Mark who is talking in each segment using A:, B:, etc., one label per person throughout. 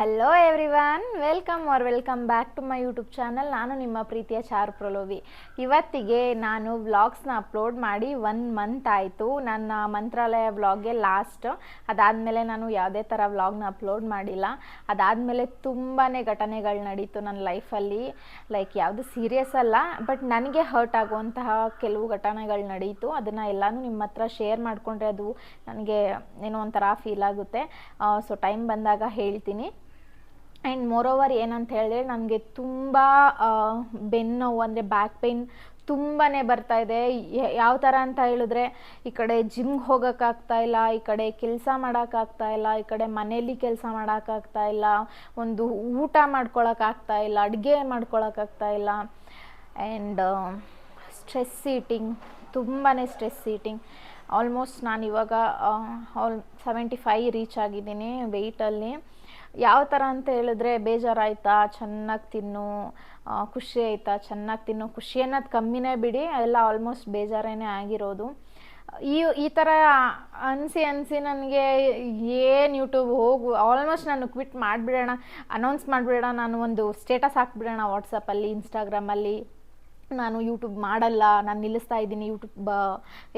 A: Hello everyone welcome are welcome back to my YouTube channel ನಾನು ನಿಮ್ಮ ಪ್ರೀತಿಯ ಚಾರು ಪ್ರಲೋವಿ ಇವತ್ತಿಗೆ ನಾನು ವ್ಲಾಗ್ಸ್ನ ಅಪ್ಲೋಡ್ ಮಾಡಿ ಒನ್ ಮಂತ್ ಆಯಿತು. ನನ್ನ ಮಂತ್ರಾಲಯ ವ್ಲಾಗ್ಗೆ ಲಾಸ್ಟ್ ಅದಾದಮೇಲೆ ನಾನು ಯಾವುದೇ ಥರ ವ್ಲಾಗ್ನ ಅಪ್ಲೋಡ್ ಮಾಡಿಲ್ಲ. ಅದಾದಮೇಲೆ ತುಂಬಾ ಘಟನೆಗಳು ನಡೀತು ನನ್ನ ಲೈಫಲ್ಲಿ ಲೈಕ್ ಯಾವುದು ಸೀರಿಯಸ್ ಅಲ್ಲ ಬಟ್ ನನಗೆ ಹರ್ಟ್ ಆಗುವಂತಹ ಕೆಲವು ಘಟನೆಗಳು ನಡೀತು. ಅದನ್ನು ಎಲ್ಲನೂ ನಿಮ್ಮ ಹತ್ರ ಶೇರ್ ಮಾಡಿಕೊಂಡ್ರೆ ಅದು ನನಗೆ ಏನೋ ಒಂಥರ ಫೀಲ್ ಆಗುತ್ತೆ. ಸೊ ಟೈಮ್ ಬಂದಾಗ ಹೇಳ್ತೀನಿ. ಆ್ಯಂಡ್ ಮೋರೋವರ್ ಏನಂತ ಹೇಳಿದ್ರೆ ನನಗೆ ತುಂಬ ಬೆನ್ನು ನೋವು ಅಂದರೆ ಬ್ಯಾಕ್ ಪೇಯ್ನ್ ತುಂಬಾ ಬರ್ತಾ ಇದೆ. ಯಾವ ಥರ ಅಂತ ಹೇಳಿದ್ರೆ ಈ ಕಡೆ ಜಿಮ್ಗೆ ಹೋಗೋಕ್ಕಾಗ್ತಾ ಇಲ್ಲ, ಈ ಕಡೆ ಕೆಲಸ ಮಾಡೋಕ್ಕಾಗ್ತಾ ಇಲ್ಲ, ಈ ಕಡೆ ಮನೇಲಿ ಕೆಲಸ ಮಾಡೋಕ್ಕಾಗ್ತಾ ಇಲ್ಲ, ಒಂದು ಊಟ ಮಾಡ್ಕೊಳಕ್ಕಾಗ್ತಾ ಇಲ್ಲ, ಅಡುಗೆ ಮಾಡ್ಕೊಳಕ್ಕಾಗ್ತಾ ಇಲ್ಲ. ಆ್ಯಂಡ್ ಸ್ಟ್ರೆಸ್ ಸೀಟಿಂಗ್ ತುಂಬಾ ಸ್ಟ್ರೆಸ್ ಸೀಟಿಂಗ್ ಆಲ್ಮೋಸ್ಟ್ ನಾನು ಇವಾಗ ಆಲ್ ಸೆವೆಂಟಿ ಫೈವ್ ರೀಚ್ ಆಗಿದ್ದೀನಿ ವೆಯ್ಟಲ್ಲಿ ಯಾವ ಥರ ಅಂತ ಹೇಳಿದ್ರೆ ಬೇಜಾರಾಯ್ತಾ, ಚೆನ್ನಾಗಿ ತಿನ್ನು ಖುಷಿ ಆಯ್ತಾ, ಚೆನ್ನಾಗಿ ತಿನ್ನು, ಖುಷಿ ಅನ್ನೋದು ಕಮ್ಮಿನೇ ಬಿಡಿ, ಎಲ್ಲ ಆಲ್ಮೋಸ್ಟ್ ಬೇಜಾರೇನೇ ಆಗಿರೋದು. ಈ ಈ ಥರ ಅನಿಸಿ ಅನಿಸಿ ನನಗೆ ಏನು ಯೂಟ್ಯೂಬ್ ಹೋಗು ಆಲ್ಮೋಸ್ಟ್ ನಾನು ಕ್ವಿಟ್ ಮಾಡಿಬಿಡೋಣ ಅನೌನ್ಸ್ ಮಾಡಿಬಿಡೋಣ, ನಾನು ಒಂದು ಸ್ಟೇಟಸ್ ಹಾಕ್ಬಿಡೋಣ ವಾಟ್ಸಪ್ಪಲ್ಲಿ ಇನ್ಸ್ಟಾಗ್ರಾಮಲ್ಲಿ ನಾನು ಯೂಟ್ಯೂಬ್ ಮಾಡಲ್ಲ, ನಾನು ನಿಲ್ಲಿಸ್ತಾ ಇದ್ದೀನಿ ಯೂಟ್ಯೂಬ್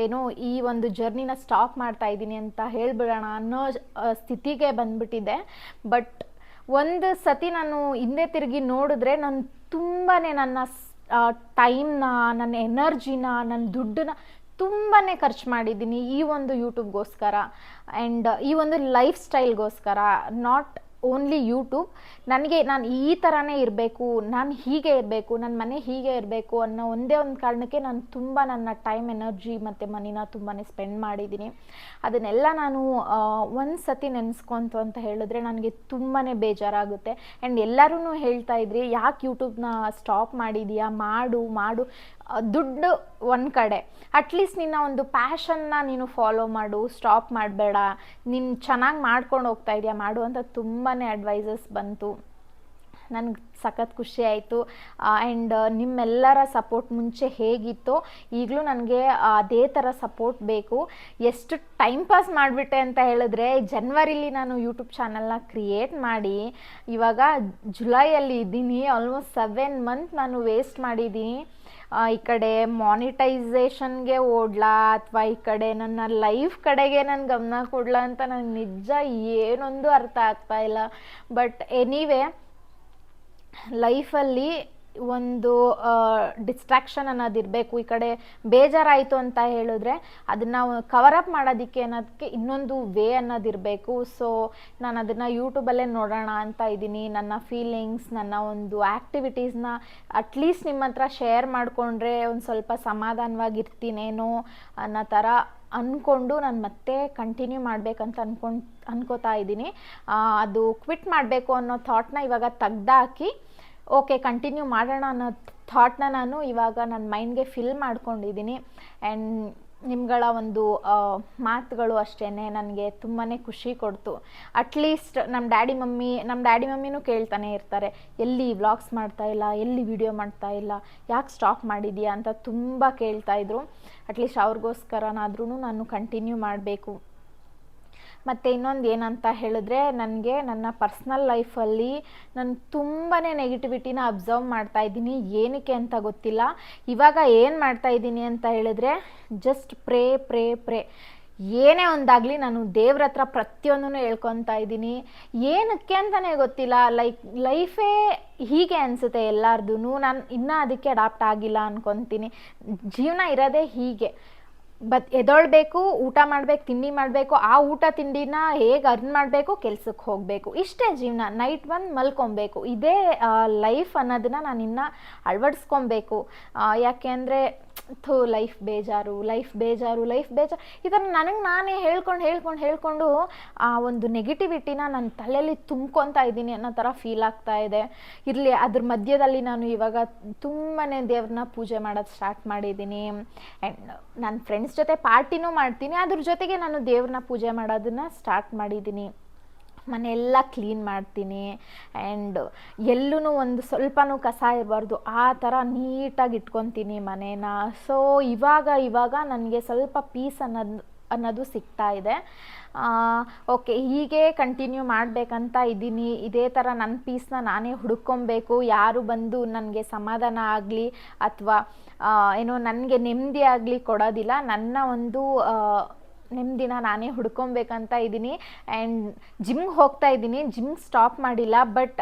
A: ಏನೋ ಈ ಒಂದು ಜರ್ನಿನ ಸ್ಟಾಪ್ ಮಾಡ್ತಾ ಇದ್ದೀನಿ ಅಂತ ಹೇಳ್ಬಿಡೋಣ ಅನ್ನೋ ಸ್ಥಿತಿಗೆ ಬಂದ್ಬಿಟ್ಟಿದೆ ಬಟ್ ಒಂದು ಸತಿ ನಾನು ಹಿಂದೆ ತಿರುಗಿ ನೋಡಿದ್ರೆ ನಾನು ತುಂಬಾ ನನ್ನ ಟೈಮ್ನ ನನ್ನ ಎನರ್ಜಿನ ನನ್ನ ದುಡ್ಡನ್ನ ತುಂಬಾ ಖರ್ಚು ಮಾಡಿದ್ದೀನಿ ಈ ಒಂದು ಯೂಟ್ಯೂಬ್ಗೋಸ್ಕರ ಆ್ಯಂಡ್ ಈ ಒಂದು ಲೈಫ್ ಸ್ಟೈಲ್ಗೋಸ್ಕರ ನಾಟ್ ಓನ್ಲಿ ಯೂಟ್ಯೂಬ್ ನನಗೆ ನಾನು ಈ ಥರನೇ ಇರಬೇಕು, ನಾನು ಹೀಗೆ ಇರಬೇಕು ನನ್ನ ಮನೆ ಹೀಗೆ ಇರಬೇಕು ಅನ್ನೋ ಒಂದೇ ಒಂದು ಕಾರಣಕ್ಕೆ ನಾನು ತುಂಬ ನನ್ನ ಟೈಮ್ ಎನರ್ಜಿ ಮತ್ತು ಮನಿನ ತುಂಬಾ ಸ್ಪೆಂಡ್ ಮಾಡಿದ್ದೀನಿ. ಅದನ್ನೆಲ್ಲ ನಾನು ಒಂದು ಸತಿ ನೆನೆಸ್ಕೊಂತು ಅಂತ ಹೇಳಿದ್ರೆ ನನಗೆ ತುಂಬಾ ಬೇಜಾರಾಗುತ್ತೆ. ಆ್ಯಂಡ್ ಎಲ್ಲರೂ ಹೇಳ್ತಾ ಇದ್ರಿ, ಯಾಕೆ ಯೂಟ್ಯೂಬ್ನ ಸ್ಟಾಪ್ ಮಾಡಿದೀಯಾ? ಮಾಡು ಮಾಡು. ದುಡ್ಡು ಒಂದು ಕಡೆ. ಅಟ್ಲೀಸ್ಟ್ ನಿನ್ನ ಒಂದು ಪ್ಯಾಷನ್ನ ನೀನು ಫಾಲೋ ಮಾಡು ಸ್ಟಾಪ್ ಮಾಡಬೇಡ. ನೀನು ಚೆನ್ನಾಗಿ ಮಾಡ್ಕೊಂಡು ಹೋಗ್ತಾ ಇದೆಯಾ, ಮಾಡು ಅಂತ ತುಂಬಾ ಅಡ್ವೈಸಸ್ ಬಂತು. ನನಗೆ ಸಖತ್ ಖುಷಿ ಆಯಿತು. ಆ್ಯಂಡ್ ನಿಮ್ಮೆಲ್ಲರ ಸಪೋರ್ಟ್ ಮುಂಚೆ ಹೇಗಿತ್ತೋ, ಈಗಲೂ ನನಗೆ ಅದೇ ಥರ ಸಪೋರ್ಟ್ ಬೇಕು. ಎಷ್ಟು ಟೈಮ್ ಪಾಸ್ ಮಾಡಿಬಿಟ್ಟೆ ಅಂತ ಹೇಳಿದ್ರೆ ಜನ್ವರಿಲಿ ನಾನು ಯೂಟ್ಯೂಬ್ ಚಾನಲ್ನ ಕ್ರಿಯೇಟ್ ಮಾಡಿ, ಇವಾಗ ಜುಲೈಯಲ್ಲಿ ಇದ್ದೀನಿ. ಆಲ್ಮೋಸ್ಟ್ ಸೆವೆನ್ ಮಂತ್ ನಾನು ವೇಸ್ಟ್ ಮಾಡಿದ್ದೀನಿ. ಈ ಕಡೆ ಮಾನಿಟೈಸೇಷನ್ಗೆ ಓಡ್ಲಾ ಅಥವಾ ಈ ಕಡೆ ನನ್ನ ಲೈಫ್ ಕಡೆಗೆ ನಾನು ಗಮನ ಕೊಡ್ಲಾ ಅಂತ ನನಗೆ ನಿಜ ಏನೊಂದು ಅರ್ಥ ಆಗ್ತಾ ಇಲ್ಲ. ಬಟ್ ಎನಿವೇ ಲೈಫಲ್ಲಿ ಒಂದು ಡಿಸ್ಟ್ರಾಕ್ಷನ್ ಅನ್ನೋದಿರಬೇಕು ಈ ಕಡೆ ಬೇಜಾರಾಯಿತು ಅಂತ ಹೇಳಿದ್ರೆ ಅದನ್ನು ಅಪ್ ಮಾಡೋದಕ್ಕೆ ಅನ್ನೋದಕ್ಕೆ ಇನ್ನೊಂದು ವೇ ಅನ್ನೋದಿರಬೇಕು ಸೊ ನಾನು ಅದನ್ನು ಯೂಟ್ಯೂಬಲ್ಲೇ ನೋಡೋಣ ಅಂತ ಇದ್ದೀನಿ. ನನ್ನ ಫೀಲಿಂಗ್ಸ್ ನನ್ನ ಒಂದು ಆ್ಯಕ್ಟಿವಿಟೀಸ್ನ ಅಟ್ಲೀಸ್ಟ್ ನಿಮ್ಮ ಹತ್ರ ಶೇರ್ ಮಾಡಿಕೊಂಡ್ರೆ ಒಂದು ಸ್ವಲ್ಪ ಸಮಾಧಾನವಾಗಿರ್ತೀನೇನೋ ಅನ್ನೋ ಥರ ಅಂದ್ಕೊಂಡು ನಾನು ಮತ್ತೆ ಕಂಟಿನ್ಯೂ ಮಾಡಬೇಕಂತ ಅಂದ್ಕೊಂಡು ಅನ್ಕೋತಾ ಇದ್ದೀನಿ. ಅದು ಕ್ವಿಟ್ ಮಾಡಬೇಕು ಅನ್ನೋ ಥಾಟ್ನ ಇವಾಗ ತೆಗ್ದಾಕಿ ಓಕೆ ಕಂಟಿನ್ಯೂ ಮಾಡೋಣ ಅನ್ನೋ ಥಾಟ್ನ ನಾನು ಇವಾಗ ನನ್ನ ಮೈಂಡ್ಗೆ ಫಿಲ್ ಮಾಡ್ಕೊಂಡಿದ್ದೀನಿ. ಆ್ಯಂಡ್ ನಿಮ್ಗಳ ಒಂದು ಮಾತುಗಳು ಅಷ್ಟೇ ನನಗೆ ತುಂಬಾ ಖುಷಿ ಕೊಡ್ತು. ಅಟ್ಲೀಸ್ಟ್ ನಮ್ಮ ಡ್ಯಾಡಿ ಮಮ್ಮಿ ನಮ್ಮ ಡ್ಯಾಡಿ ಮಮ್ಮಿನೂ ಕೇಳ್ತಾನೆ ಇರ್ತಾರೆ, ಎಲ್ಲಿ ವ್ಲಾಗ್ಸ್ ಮಾಡ್ತಾ ಇಲ್ಲ, ಎಲ್ಲಿ ವಿಡಿಯೋ ಮಾಡ್ತಾ ಇಲ್ಲ, ಯಾಕೆ ಸ್ಟಾಪ್ ಮಾಡಿದೀಯಾ ಅಂತ ತುಂಬ ಕೇಳ್ತಾ ಇದ್ರು. ಅಟ್ಲೀಸ್ಟ್ ಅವ್ರಿಗೋಸ್ಕರನಾದ್ರೂ ನಾನು ಕಂಟಿನ್ಯೂ ಮಾಡಬೇಕು. ಮತ್ತು ಇನ್ನೊಂದು ಏನಂತ ಹೇಳಿದ್ರೆ ನನಗೆ ನನ್ನ ಪರ್ಸ್ನಲ್ ಲೈಫಲ್ಲಿ ನಾನು ತುಂಬಾ ನೆಗೆಟಿವಿಟಿನ ಅಬ್ಸರ್ವ್ ಮಾಡ್ತಾ ಇದ್ದೀನಿ. ಏನಕ್ಕೆ ಅಂತ ಗೊತ್ತಿಲ್ಲ. ಇವಾಗ ಏನು ಮಾಡ್ತಾ ಇದ್ದೀನಿ ಅಂತ ಹೇಳಿದ್ರೆ ಜಸ್ಟ್ ಪ್ರೇ ಪ್ರೇ ಪ್ರೇ. ಏನೇ ಒಂದಾಗಲಿ ನಾನು ದೇವ್ರ ಹತ್ರ ಪ್ರತಿಯೊಂದನ್ನು ಹೇಳ್ಕೊತಾ ಇದ್ದೀನಿ. ಏನಕ್ಕೆ ಅಂತಲೇ ಗೊತ್ತಿಲ್ಲ. ಲೈಕ್ ಲೈಫೇ ಹೀಗೆ ಅನಿಸುತ್ತೆ ಎಲ್ಲಾರ್ದು ನಾನು ಇನ್ನೂ ಅದಕ್ಕೆ ಅಡಾಪ್ಟ್ ಆಗಿಲ್ಲ ಅನ್ಕೊತೀನಿ. ಜೀವನ ಇರೋದೇ ಹೀಗೆ. ಬಟ್ ಎದೊಳ್ಬೇಕು, ಊಟ ಮಾಡ್ಬೇಕು, ತಿಂಡಿ ಮಾಡಬೇಕು, ಆ ಊಟ ತಿಂಡಿನ ಹೇಗೆ ಅರ್ನ್ ಮಾಡಬೇಕು ಕೆಲ್ಸಕ್ಕೆ ಹೋಗಬೇಕು. ಇಷ್ಟೇ ಜೀವನ, ನೈಟ್ ಬಂದು ಮಲ್ಕೊಬೇಕು. ಇದೇ ಲೈಫ್ ಅನ್ನೋದನ್ನ ನಾನು ಇನ್ನೂ ಅಳವಡಿಸ್ಕೊಬೇಕು ಯಾಕೆ ಅಂದರೆ ಥೂ, ಲೈಫ್ ಬೇಜಾರು ಲೈಫ್ ಬೇಜಾರು ಲೈಫ್ ಬೇಜಾರು. ಥರ ನನಗೆ ನಾನೇ ಹೇಳ್ಕೊಂಡು ಹೇಳ್ಕೊಂಡು ಹೇಳ್ಕೊಂಡು ಆ ಒಂದು ನೆಗೆಟಿವಿಟಿನ ನನ್ನ ತಲೆಯಲ್ಲಿ ತುಂಬ್ಕೊತಾ ಇದ್ದೀನಿ ಅನ್ನೋ ಥರ ಫೀಲ್ ಆಗ್ತಾ ಇದೆ. ಇರಲಿ, ಅದ್ರ ಮಧ್ಯದಲ್ಲಿ ನಾನು ಇವಾಗ ತುಂಬಾ ದೇವ್ರನ್ನ ಪೂಜೆ ಮಾಡೋದು ಸ್ಟಾರ್ಟ್ ಮಾಡಿದ್ದೀನಿ. ಆ್ಯಂಡ್ ನನ್ನ ಫ್ರೆಂಡ್ಸ್ ಜೊತೆ ಪಾರ್ಟಿನೂ ಮಾಡ್ತೀನಿ. ಅದ್ರ ಜೊತೆಗೆ ನಾನು ದೇವ್ರನ್ನ ಪೂಜೆ ಮಾಡೋದನ್ನ ಸ್ಟಾರ್ಟ್ ಮಾಡಿದ್ದೀನಿ. ಮನೆಯೆಲ್ಲ ಕ್ಲೀನ್ ಮಾಡ್ತೀನಿ ಆ್ಯಂಡ್ ಎಲ್ಲೂ ಒಂದು ಸ್ವಲ್ಪನೂ ಕಸ ಇರಬಾರ್ದು, ಆ ಥರ ನೀಟಾಗಿ ಇಟ್ಕೊತೀನಿ ಮನೇನ. ಸೊ ಇವಾಗ ಇವಾಗ ನನಗೆ ಸ್ವಲ್ಪ ಪೀಸ್ ಅನ್ನೋದು ಅನ್ನೋದು ಸಿಗ್ತಾ ಇದೆ. ಓಕೆ ಹೀಗೆ ಕಂಟಿನ್ಯೂ ಮಾಡಬೇಕಂತ ಇದ್ದೀನಿ. ಇದೇ ಥರ ನನ್ನ ಪೀಸ್ನ ನಾನೇ ಹುಡ್ಕೊಬೇಕು. ಯಾರು ಬಂದು ನನಗೆ ಸಮಾಧಾನ ಆಗಲಿ ಅಥವಾ ಏನೋ ನನಗೆ ನೆಮ್ಮದಿ ಆಗಲಿ ಕೊಡೋದಿಲ್ಲ. ನನ್ನ ಒಂದು ನೆಮ್ಮದಿನ ನಾನೇ ಹುಡ್ಕೊಬೇಕಂತ ಇದ್ದೀನಿ. ಆ್ಯಂಡ್ ಜಿಮ್ಗೆ ಹೋಗ್ತಾ ಇದ್ದೀನಿ. ಜಿಮ್ ಸ್ಟಾಪ್ ಮಾಡಿಲ್ಲ ಬಟ್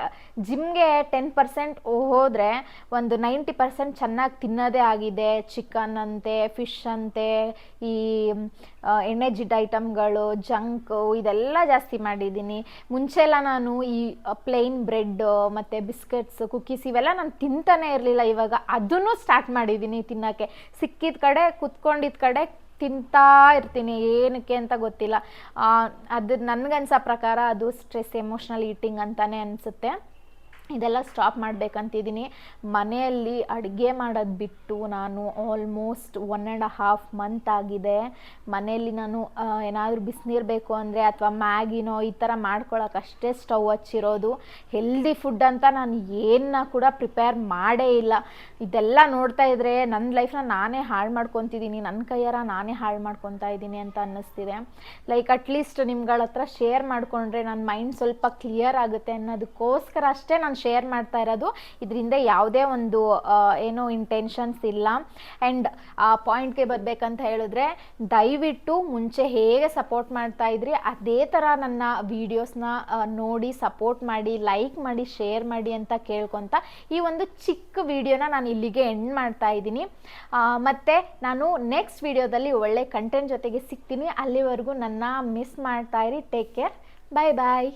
A: ಜಿಮ್ಗೆ ಟೆನ್ ಪರ್ಸೆಂಟ್ ಹೋದರೆ ಒಂದು ನೈಂಟಿ ಪರ್ಸೆಂಟ್ ಚೆನ್ನಾಗಿ ತಿನ್ನೋದೇ ಆಗಿದೆ. ಚಿಕನ್ ಅಂತೆ ಫಿಶ್ ಅಂತೆ, ಈ ಎಣ್ಣೆ ಎಣ್ಣೆಜಿಡ್ ಐಟಮ್ಗಳು ಜಂಕು ಇದೆಲ್ಲ ಜಾಸ್ತಿ ಮಾಡಿದ್ದೀನಿ. ಮುಂಚೆ ಎಲ್ಲ ನಾನು ಈ ಪ್ಲೇನ್ ಬ್ರೆಡ್ ಮತ್ತು ಬಿಸ್ಕೆಟ್ಸ್ ಕುಕ್ಕೀಸ್ ಇವೆಲ್ಲ ನಾನು ತಿಂತಾನೆ ಇರಲಿಲ್ಲ. ಇವಾಗ ಅದನ್ನು ಸ್ಟಾರ್ಟ್ ಮಾಡಿದ್ದೀನಿ ತಿನ್ನೋಕ್ಕೆ. ಸಿಕ್ಕಿದ ಕಡೆ ಕುತ್ಕೊಂಡಿದ್ದ ಕಡೆ ತಿಂತಾ ಇರ್ತೀನಿ ಏನಕ್ಕೆ ಅಂತ ಗೊತ್ತಿಲ್ಲ. ಅದು ನನಗನ್ಸೋ ಪ್ರಕಾರ ಅದು ಸ್ಟ್ರೆಸ್ ಎಮೋಷ್ನಲ್ ಈಟಿಂಗ್ ಅಂತಾನೆ ಅನಿಸುತ್ತೆ. ಇದೆಲ್ಲ ಸ್ಟಾಪ್ ಮಾಡಬೇಕಂತಿದ್ದೀನಿ. ಮನೆಯಲ್ಲಿ ಅಡುಗೆ ಮಾಡೋದು ಬಿಟ್ಟು ನಾನು almost one and half month ಆಗಿದೆ. ಮನೆಯಲ್ಲಿ ನಾನು ಏನಾದರೂ ಬಿಸಿನೀರು ಬೇಕು ಅಂದರೆ ಅಥವಾ ಮ್ಯಾಗಿನೋ ಈ ಥರ ಮಾಡ್ಕೊಳಕ್ಕೆ ಅಷ್ಟೇ ಸ್ಟವ್ ಹಚ್ಚಿರೋದು. ಹೆಲ್ದಿ ಫುಡ್ ಅಂತ ನಾನು ಏನನ್ನ ಕೂಡ ಪ್ರಿಪೇರ್ ಮಾಡೇ ಇಲ್ಲ. ಇದೆಲ್ಲ ನೋಡ್ತಾ ಇದ್ದರೆ ನನ್ನ ಲೈಫ್ನ ನಾನೇ ಹಾಳು ಮಾಡ್ಕೊತಿದ್ದೀನಿ. ನನ್ನ ಕೈಯಾರ ನಾನೇ ಹಾಳು ಮಾಡ್ಕೊತಾ ಇದ್ದೀನಿ ಅಂತ ಅನ್ನಿಸ್ತಿದೆ. ಲೈಕ್ ಅಟ್ಲೀಸ್ಟ್ ನಿಮ್ಗಳ ಹತ್ರ ಶೇರ್ ಮಾಡಿಕೊಂಡ್ರೆ ನನ್ನ ಮೈಂಡ್ ಸ್ವಲ್ಪ ಕ್ಲಿಯರ್ ಆಗುತ್ತೆ ಅನ್ನೋದಕ್ಕೋಸ್ಕರ ಅಷ್ಟೇ ನಾನು ಶೇರ್ ಮಾಡ್ತಾ ಇರೋದು. ಇದರಿಂದ ಯಾವುದೇ ಒಂದು ಏನು ಇಂಟೆನ್ಷನ್ಸ್ ಇಲ್ಲ. ಆ್ಯಂಡ್ ಆ ಪಾಯಿಂಟ್ಗೆ ಬರಬೇಕಂತ ಹೇಳಿದ್ರೆ ದಯವಿಟ್ಟು ಮುಂಚೆ ಹೇಗೆ ಸಪೋರ್ಟ್ ಮಾಡ್ತಾ ಇದ್ರಿ, ಅದೇ ಥರ ನನ್ನ ವೀಡಿಯೋಸ್ನ ನೋಡಿ ಸಪೋರ್ಟ್ ಮಾಡಿ ಲೈಕ್ ಮಾಡಿ ಶೇರ್ ಮಾಡಿ ಅಂತ ಕೇಳ್ಕೊತ ಈ ಒಂದು ಚಿಕ್ಕ ವಿಡಿಯೋನ ನಾನು ಇಲ್ಲಿಗೆ ಎಂಡ್ ಮಾಡ್ತಾ ಇದ್ದೀನಿ. ಮತ್ತು ನಾನು ನೆಕ್ಸ್ಟ್ ವಿಡಿಯೋದಲ್ಲಿ ಒಳ್ಳೆ ಕಂಟೆಂಟ್ ಜೊತೆಗೆ ಸಿಗ್ತೀನಿ. ಅಲ್ಲಿವರೆಗೂ ನನ್ನ ಮಿಸ್ ಮಾಡ್ತಾ ಇರಿ. ಟೇಕ್ ಕೇರ್ ಬಾಯ್ ಬಾಯ್